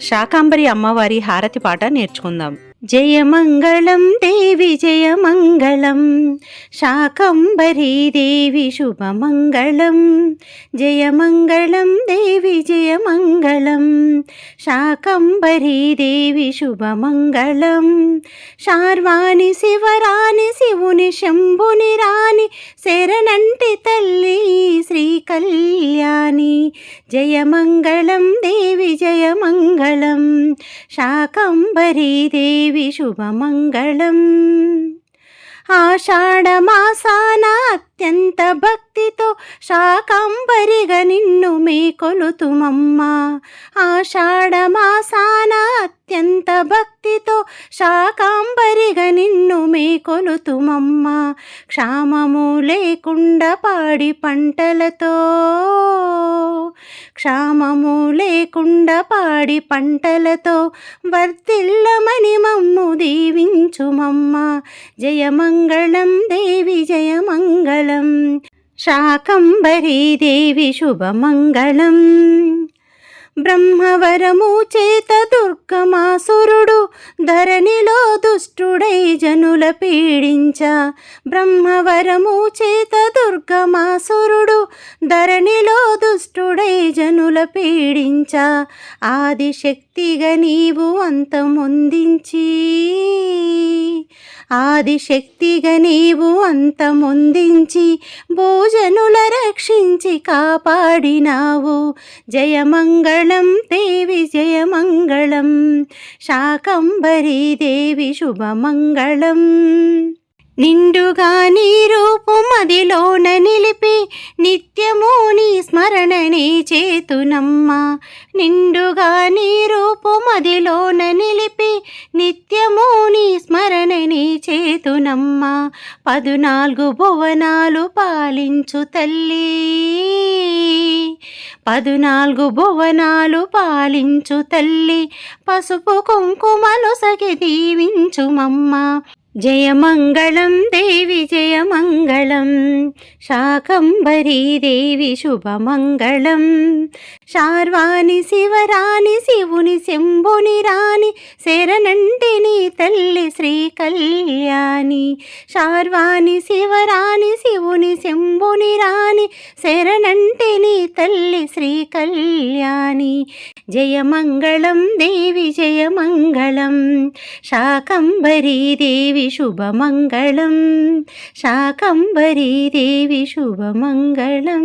శాకాంబరి అమ్మవారి హారతి పాట నేర్చుకుందాం. జయమంగళం దేవి జయమంగళం. శాకంబరీ దేవి శుభమంగళం. జయమంగళం దేవి జయమంగళం. శాకంబరీ దేవి శుభమంగళం. శార్వాణి శివరాణి శివుని శంభుని రాణి శరణంటి తల్లి శ్రీ కళ్యాణి జయమంగళం దేవి జయమంగళం. శాకంబరీ దేవి దేవి శుభమంగళం ఆషాఢమాసాన అత్యంత భక్తితో శాకంబరిగా నిన్ను మీ కొలుతుమమ్మ ఆషాఢమాసాన అత్యంత భక్తితో శాకాంబరిగా కొలుతుమమ్మ క్షామము లేకుండా పాడి పంటలతో. క్షామము లేకుండా పాడి పంటలతో వర్తిల్లమని మమ్ము దీవించుమమ్మ. జయమంగళం దేవి జయమంగళం. శాకంబరీ దేవి శుభమంగళం. బ్రహ్మవరము చేత దుర్గమాసురుడు ధరణిలో దుష్టుడై జనుల పీడించ. బ్రహ్మవరము చేత దుర్గమాసురుడు ధరణిలో దుష్టుడై జనుల పీడించ. ఆదిశక్తిగా నీవు అంతమొందించి. ఆదిశక్తిగా నీవు అంతమొందించి భోజనుల రక్షించి కాపాడినావు. జయమంగళం దేవి జయమంగళం. శాకంబరీ దేవి శుభమంగళం. నిండుగా నీ రూపు మదిలోన నిలిపి నిత్యము నీ స్మరణనే చేతునమ్మ. నిండుగా నీ రూపు మదిలోన నిలిపి నిత్యము నీ స్మరణని చేతునమ్మ. పదునాలుగు భువనాలు పాలించు తల్లి. పదునాలుగు భువనాలు పాలించు తల్లి. పసుపు కుంకుమలు సగి దీవించుమమ్మ. జయమంగళం దేవి జయమంగళం శాకంబరీ దేవి శుభమంగళం శార్వాణి శివరాణి శివుని శంభుని రాణి శరణంటిని తల్లి శ్రీ కళ్యాణి శార్వాణి శివరాణి శివుని శంభుని రాణి శరణంటిని తల్లి శ్రీ కళ్యాణి జయమంగళం దేవి జయమంగళం. శాకంబరీ దేవి శుభమంగళం. శాకంబరీ దేవి శుభమంగళం.